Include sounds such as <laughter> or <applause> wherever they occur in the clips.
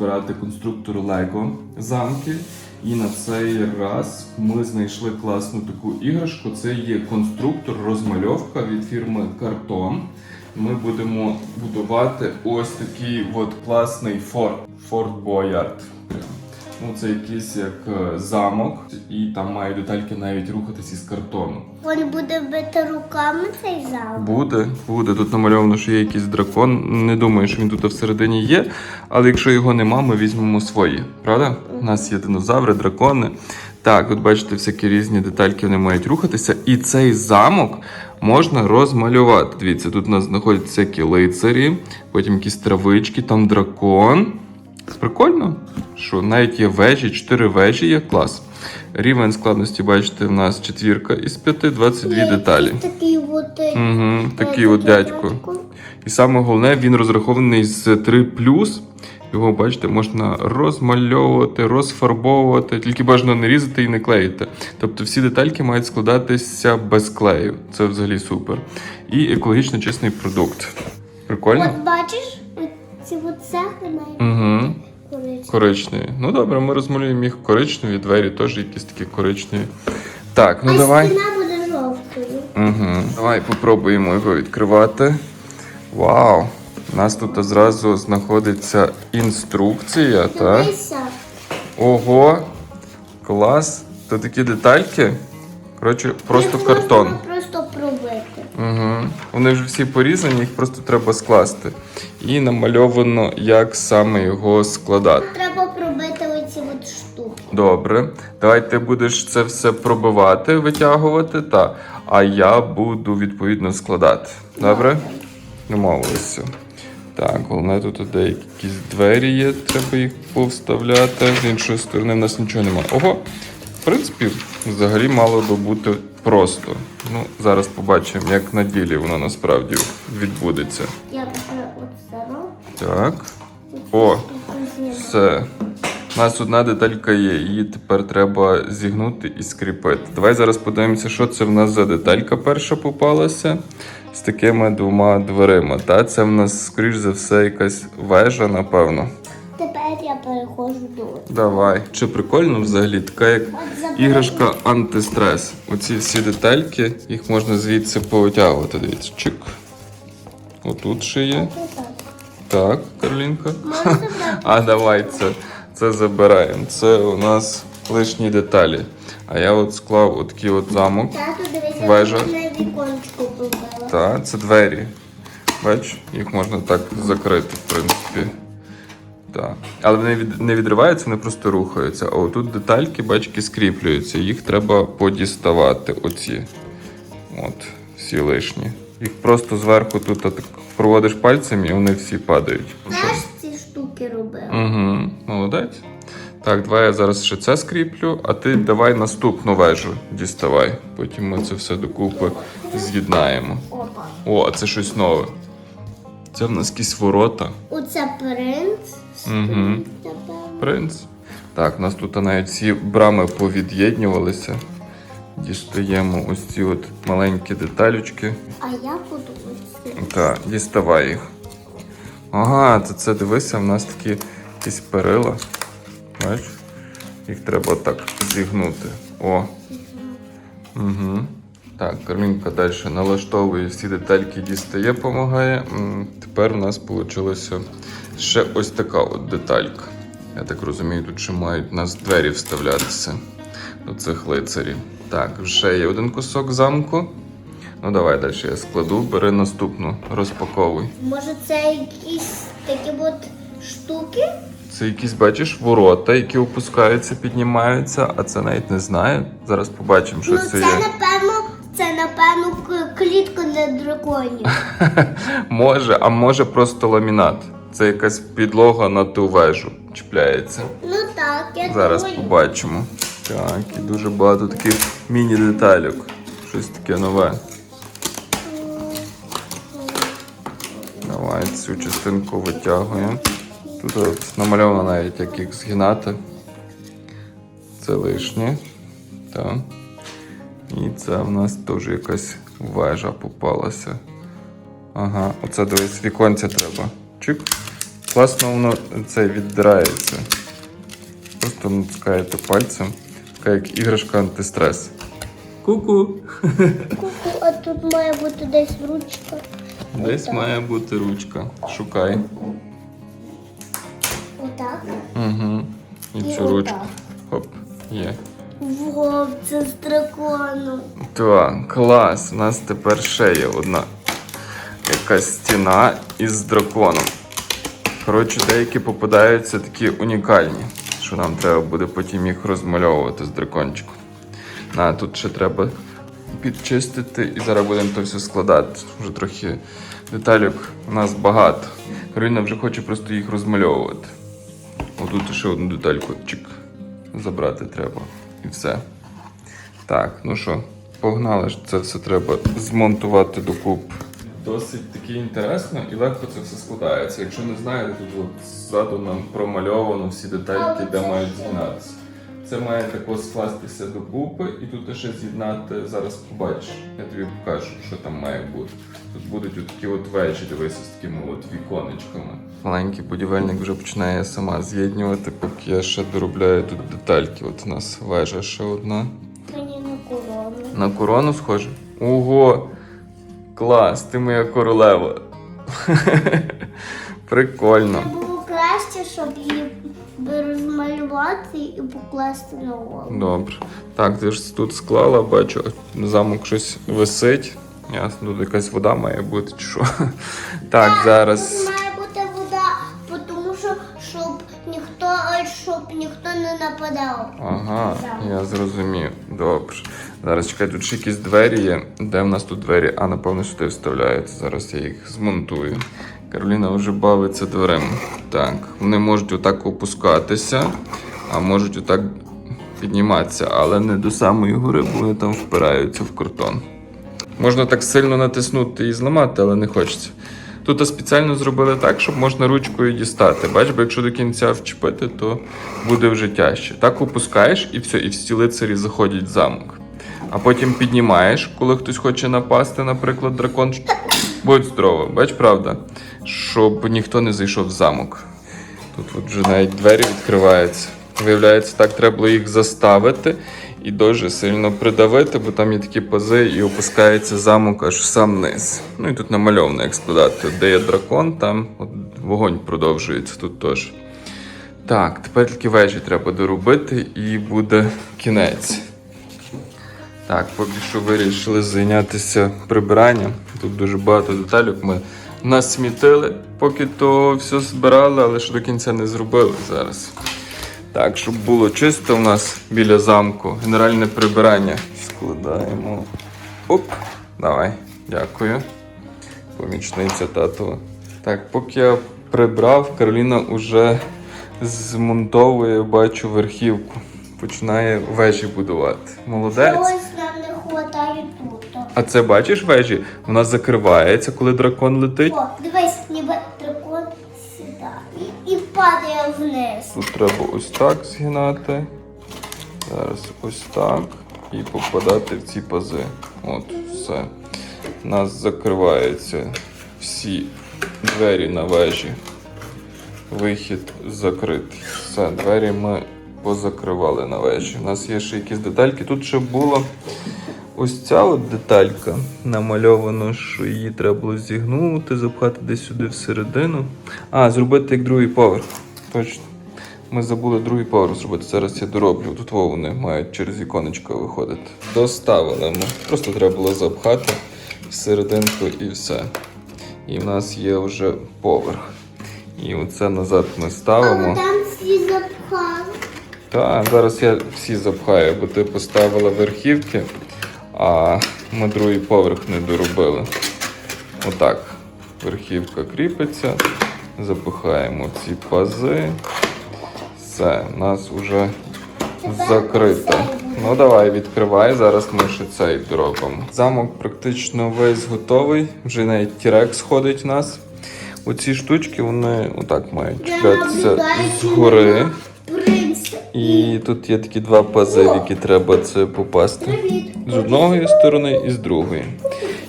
збирати конструктор Лего замки. І на цей раз ми знайшли класну таку іграшку. Це є конструктор розмальовка від фірми Картон. Ми будемо будувати ось такий от класний форт. Форт Боярд. Ну, це якийсь як е, замок, і там мають детальки навіть рухатись із картону. Він буде бити руками цей зал. Буде, буде. Тут намальовано, що є якийсь дракон. Не думаю, що він тут всередині є. Але якщо його нема, ми візьмемо свої. Правда? У нас є динозаври, дракони. Так, от бачите, всякі різні детальки вони мають рухатися. І цей замок можна розмалювати. Дивіться, тут у нас знаходяться всякі лицарі, потім якісь травички, там дракон. Прикольно, що навіть є вежі, 4 вежі є клас. Рівень складності, бачите, в нас четвірка із 5, 22 Є деталі. Такий от, Угу, такий от дядько. І саме головне, він розрахований з 3 Його, бачите, можна розмальовувати, розфарбовувати, тільки бажано не різати і не клеїти. Тобто всі детальки мають складатися без клею. Це взагалі супер. І екологічно чистий продукт. Прикольно? От бачиш, от цехи Угу. коричневі. Коричневі. Ну добре, ми розмалюємо їх коричневі, двері теж якісь такі коричневі. Так, ну а давай. стіна буде жовтою. Угу. Давай попробуємо його відкривати. Вау! У нас тут зразу знаходиться інструкція, так? Дивися. Ого! Клас! Тут такі детальки. Коротше, просто Їх картон. Можна просто пробити. Угу. Вони вже всі порізані, їх просто треба скласти. І намальовано, як саме його складати. Треба пробити оці от штуки. Добре. Давай ти будеш це все пробивати, витягувати, та. А я буду відповідно складати. Добре? Домовилися. Так, головне тут деякі якісь двері є, треба їх повставляти. З іншої сторони в нас нічого немає. Ого! В принципі, взагалі мало би бути просто. Ну, зараз побачимо, як на ділі воно насправді відбудеться. Я от. Так. О, все. У нас одна деталька є, її тепер треба зігнути і скріпити. Давай зараз подивимося, що це в нас за деталька перша попалася з такими двома дверима. Та це в нас, скоріш за все, якась вежа, напевно. Я переходжу до. Давай. Чи прикольно взагалі? Така як іграшка антистрес. Оці всі детальки, їх можна звідси повитягувати. Дивіться, чик. Отут ще є. Так. Так, Карлінка. <laughs> А давай це, це забираємо. Це у нас лишні деталі. А я от склав отакий от замок. Тату, дивися, Вежа. я віконечко побила. Та, це двері. Бач, їх можна так закрити, в принципі. Так. Але вони від, не відриваються, вони просто рухаються. А отут детальки, бачки, скріплюються. Їх треба подіставати. Оці. От, всі лишні. Їх просто зверху тут так проводиш пальцем і вони всі падають. Знаєш, ці штуки робила? Угу, молодець. Так, давай я зараз ще це скріплю, а ти давай наступну вежу діставай. Потім ми це все докупи з'єднаємо. Опа. О, а це щось нове. Це в нас якісь ворота. Оце принц. Угу. Принц. Так, у нас тут навіть всі брами повід'єднювалися. Дістаємо ось ці от маленькі деталючки. А я буду ось. Так, діставай їх. Ага, це, це дивися, в нас такі якісь перила. Бачиш? Їх треба так зігнути. О. Угу. Так, Кармінка далі налаштовує всі детальки, дістає, допомагає. Тепер у нас вийшло ще ось така от деталька. Я так розумію, тут ще мають у нас двері вставлятися до цих лицарів. Так, вже є один кусок замку. Ну давай далі я складу, бери наступну, розпаковуй. Може це якісь такі от штуки? Це якісь, бачиш, ворота, які опускаються, піднімаються, а це навіть не знаю. Зараз побачимо, що ну це це є. Напевно, це напевно к- клітка для драконів. <laughs> Може, а може просто ламінат. Це якась підлога на ту вежу чіпляється. ну так, я Зараз думаю. побачимо. Так, і дуже багато таких міні-деталюк. Щось таке нове. Давай цю частинку витягуємо. Тут от намальовано навіть як їх згинати. Це лишнє. Так. І це в нас теж якась вежа попалася. Ага, оце дивись, віконця треба. Чик. Класно воно це віддирається. Просто натискаєте пальцем, така як іграшка антистрес. Ку-ку! Ку-ку, а тут має бути десь ручка. Десь має бути ручка. Шукай. Отак. Угу. І І цю ручку. Хоп, є. Вов, це з драконом. Так, клас. У нас тепер ще є одна якась стіна із драконом. Коротше, деякі попадаються такі унікальні, що нам треба буде потім їх розмальовувати з дракончиком. На, тут ще треба підчистити і зараз будемо то все складати. Вже трохи деталік у нас багато. Кароліна вже хоче просто їх розмальовувати. Отут ще одну детальку чик, забрати треба. І все. Так, ну що, погнали ж це все треба змонтувати докуп. Досить таки інтересно і легко це все складається. Якщо не знаєте, тут от ззаду нам промальовано всі детальки, де мають з'єднатися. Це має тако скластися докупи, і тут ще з'єднати зараз побачиш. Я тобі покажу, що там має бути. Тут будуть от такі от вежі, дивися, з такими от віконечками. Маленький будівельник вже починає сама з'єднувати, поки я ще доробляю тут детальки. От у нас вежа ще одна. Мені на корону. На корону схоже? Ого! Клас, ти моя королева. <laughs> Прикольно. Це було краще, щоб її розмалювати і покласти на голову. Добре. Так, ти ж тут склала, бачу, замок щось висить. Ясно, тут якась вода має бути чи що. <laughs> Так, зараз. Тут має бути вода, тому що щоб ніхто, щоб ніхто не нападав. Ага, я зрозумів. Добре. Зараз чекай, тут ще якісь двері є. Де в нас тут двері? А, напевно, сюди вставляються. Зараз я їх змонтую. Кароліна вже бавиться дверима. Так, вони можуть отак опускатися, а можуть отак підніматися, але не до самої гори, бо вони там впираються в картон. Можна так сильно натиснути і зламати, але не хочеться. Тут спеціально зробили так, щоб можна ручкою дістати. Бач, бо якщо до кінця вчепити, то буде вже тяжче. Так опускаєш і все, і всі лицарі заходять в замок. А потім піднімаєш, коли хтось хоче напасти, наприклад, дракон. Будь здорово, бач, правда? Щоб ніхто не зайшов в замок. Тут от вже навіть двері відкриваються. Виявляється, так треба було їх заставити і дуже сильно придавити, бо там є такі пази і опускається замок аж сам низ. Ну і тут намальовано, як складати. Де є дракон, там от вогонь продовжується тут теж. Так, тепер тільки вежі треба доробити і буде кінець. Так, поки що вирішили зайнятися прибиранням. Тут дуже багато деталюк ми насмітили, поки то все збирали, але ще до кінця не зробили зараз. Так, щоб було чисто у нас біля замку, генеральне прибирання складаємо. Оп, давай, дякую. Помічниця татова. Так, поки я прибрав, Кароліна вже змонтовує, бачу, верхівку. Починає вежі будувати. Молодець. Ось нам не вистачає тут. А це бачиш вежі? Вона закривається, коли дракон летить. О, дивись, ніби дракон сідає і, і падає вниз. Тут треба ось так згинати. Зараз ось так. І попадати в ці пази. От, все. У нас закриваються всі двері на вежі. Вихід закритий. Все, двері ми позакривали на вежі. У нас є ще якісь детальки. Тут ще була ось ця от деталька. Намальовано, що її треба було зігнути, запхати десь сюди всередину. А, зробити як другий поверх. Точно. Ми забули другий поверх зробити. Зараз я дороблю. Тут вони мають через іконечко виходити. Доставили ми. Просто треба було запхати всерединку і все. І в нас є вже поверх. І оце назад ми ставимо. там всі запхали. Так, зараз я всі запхаю, бо ти поставила верхівки, а ми другий поверх не доробили. Отак. Верхівка кріпиться, запихаємо ці пази. Все, у нас вже закрито. Ну давай, відкривай, зараз ми ще цей доробимо. Замок практично весь готовий, вже навіть тірекс ходить у нас. Оці штучки вони отак мають чіплятися згори. І тут є такі два пази, в які треба це попасти. З одної сторони і з другої.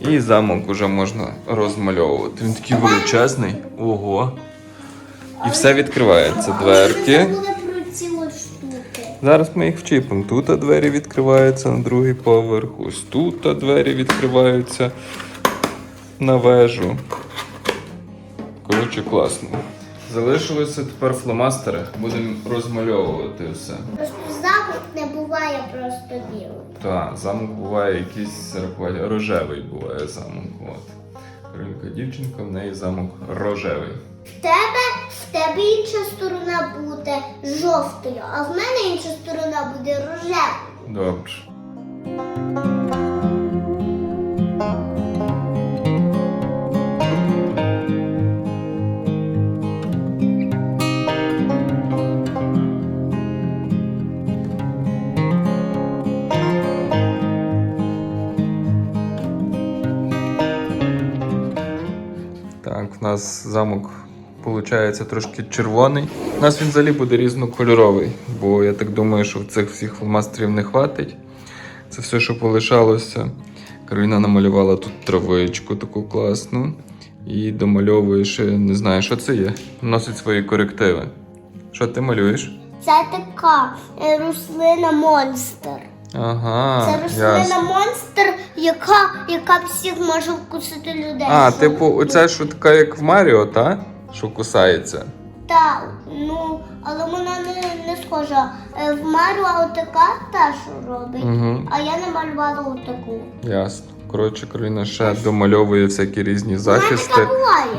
І замок вже можна розмальовувати. Він такий величезний. Ого. І все відкривається. Дверки. Зараз ми їх вчіпимо. Тут двері відкриваються на другий поверх. Ось тут двері відкриваються на вежу. Коротше, класно. Залишилося тепер фломастери. Будемо розмальовувати все. Просто запах не буває просто білий. Так, замок буває якийсь рахувати, рожевий буває замок. От. Каринка дівчинка, в неї замок рожевий. В тебе, в тебе інша сторона буде жовтою, а в мене інша сторона буде рожевою. Добре. Нас замок виходить трошки червоний. У нас він взагалі буде різнокольоровий, бо я так думаю, що цих всіх фломастерів не хватить. Це все, що полишалося. Кароліна намалювала тут травичку таку класну. І домальовує ще, не знаю, що це є. Вносить свої корективи. Що ти малюєш? Це така е, рослина монстр. Ага. Це рослина ясно. монстр, яка, яка всіх може вкусити людей. А, Що- типу, оця що така, як в Маріо, та? Що кусається. Так, ну, але вона не, не схожа. Е, В Маріо отака та, що робить, Угу. а я не малювала отаку. Ясно. Коротше, Кароліна ще домальовує всякі різні захисти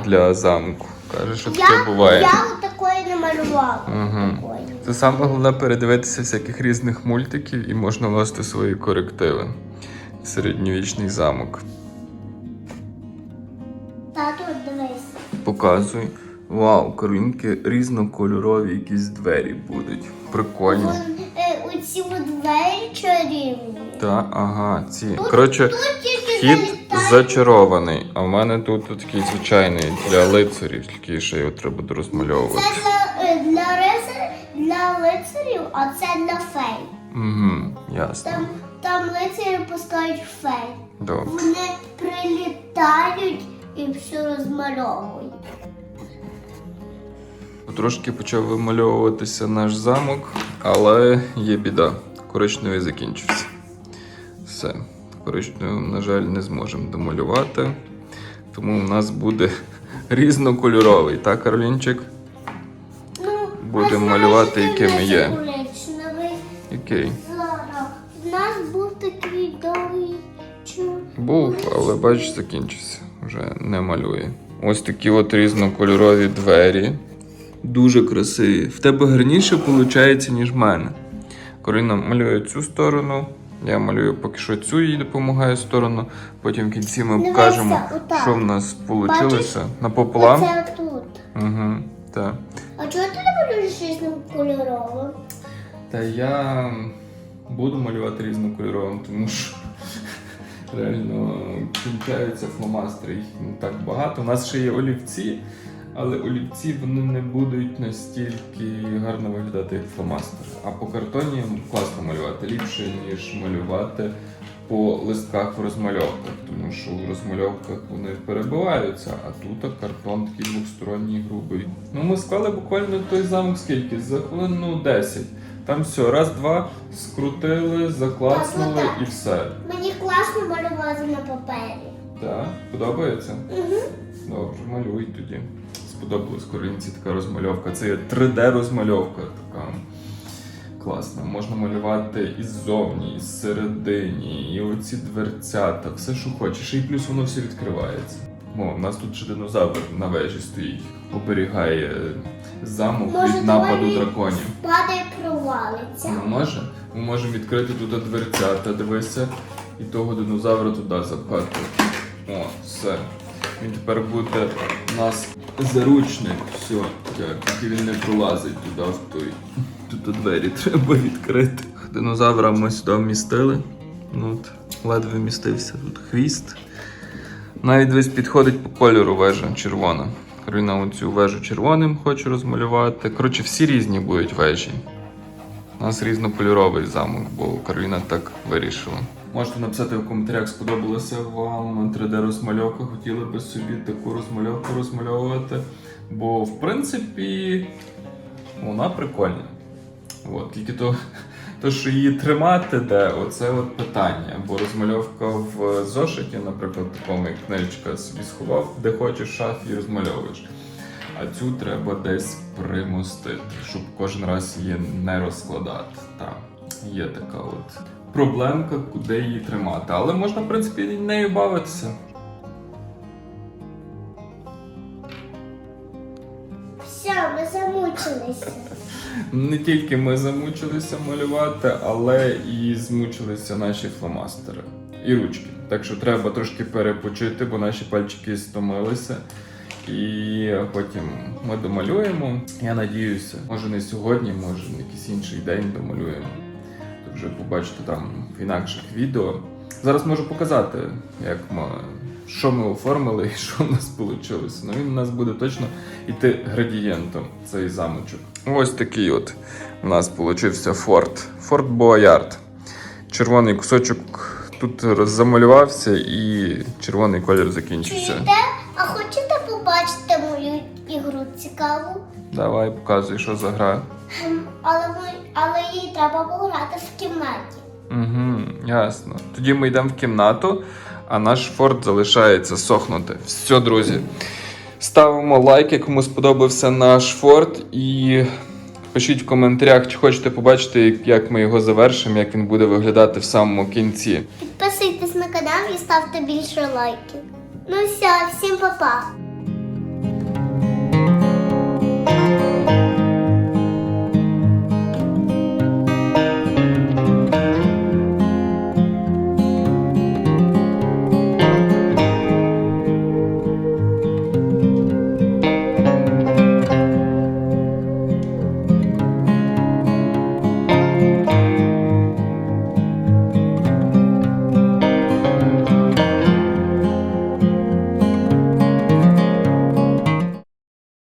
для замку. Каже, що Я, таке буває. я отакої не малювала. Угу. Такої. Це саме головне передивитися всяких різних мультиків і можна вносити свої корективи. Середньовічний замок. Тату, дивись. Показуй. Вау, Каролінки різнокольорові якісь двері будуть. Прикольні. Вон, е, оці от двері чарівні. Та, ага, ці. Коротше, Тут залітають. зачарований, а в мене тут такий звичайний для лицарів, тільки ще його треба буде розмальовувати. Це для, е, для рицарів, для лицарів, а це для фей. Угу, ясно. Там, там лицарі пускають фей. Добре. Вони прилітають і все розмальовують. Трошки почав вимальовуватися наш замок, але є біда. Коричневий закінчився. Все. Коричневий, на жаль, не зможемо домалювати. Тому у нас буде <laughs> різнокольоровий, так, Каролінчик? Ну, Будемо малювати, знаєш, якими який є. в нас? В був такий довгий чур. Був, але бачиш, закінчився. Вже не малює. Ось такі от різнокольорові двері. Дуже красиві. В тебе гарніше виходить, ніж в мене. Корина малює цю сторону. Я малюю поки що цю їй допомагаю сторону. Потім в кінці ми Дивися, покажемо, отак. що в нас вийшло. Бачиш? Напополам. Оце тут. Угу, так. А чого ти не малюєш різним кольоровим? Та я буду малювати різнокольоровим, тому що реально кінчаються фломастери, їх не так багато. У нас ще є олівці, але олівці вони не будуть настільки гарно виглядати, як фломастери. А по картоні класно малювати, ліпше, ніж малювати по листках в розмальовках, тому що в розмальовках вони перебиваються, а тут картон такий двосторонній грубий. Ну ми склали буквально той замок скільки? За хвилину 10. Там все, раз, два, скрутили, заклацнули і все. Мені класно малювати на папері. Так, подобається? Угу. Добре, малюй тоді. Сподобалась коринці така розмальовка. Це є 3D-розмальовка така класна. Можна малювати і ззовні, і зсередині, і оці дверцята, все, що хочеш. І плюс воно все відкривається. О, у нас тут ще динозавр на вежі стоїть, оберігає замок Може, від нападу драконів. Падає, провалиться. Ну, може? Ми можемо відкрити туди дверцята, дивися, і того динозавра туди запхати. О, все. Він тепер буде у нас заручник. Все, тільки він не пролазить туди в той. Тут двері треба відкрити. Динозавра ми сюди вмістили. Ну, от, ледве вмістився тут хвіст. Навіть десь підходить по кольору вежа червона. Кароліна оцю вежу червоним хоче розмалювати. Коротше, всі різні будуть вежі. У нас різнокольоровий замок, бо Кароліна так вирішила. Можете написати в коментарях, сподобалася вам 3D розмальовка, хотіли би собі таку розмальовку розмальовувати. Бо, в принципі, вона прикольна. От, тільки то, то, що її тримати де, оце от питання. Бо розмальовка в зошиті, наприклад, такому як книжечка собі сховав, де хочеш в шафі розмальовуєш. А цю треба десь примостити, щоб кожен раз її не розкладати. Так, є така от проблемка, куди її тримати. Але можна, в принципі, нею бавитися. Все, ми замучилися. Не тільки ми замучилися малювати, але і змучилися наші фломастери і ручки. Так що треба трошки перепочити, бо наші пальчики стомилися. І потім ми домалюємо. Я надіюся, може не сьогодні, може на якийсь інший день домалюємо. То вже побачите там в інакших відео. Зараз можу показати, як ми, що ми оформили і <laughs> що в нас вийшло. Ну він у нас буде точно йти градієнтом, цей замочок. Ось такий от у нас получився форт. Форт Боярд. Червоний кусочок тут замалювався і червоний колір закінчився. Чуєте? А хочете побачити мою ігру цікаву? Давай показуй, що за гра. Але, ми, але їй треба пограти в кімнаті. Угу, ясно. Тоді ми йдемо в кімнату, а наш форт залишається сохнути. Все, друзі. Ставимо лайки, кому сподобався наш форт, і пишіть в коментарях, чи хочете побачити, як ми його завершимо, як він буде виглядати в самому кінці. Підписуйтесь на канал і ставте більше лайків. Ну все, всім па-па.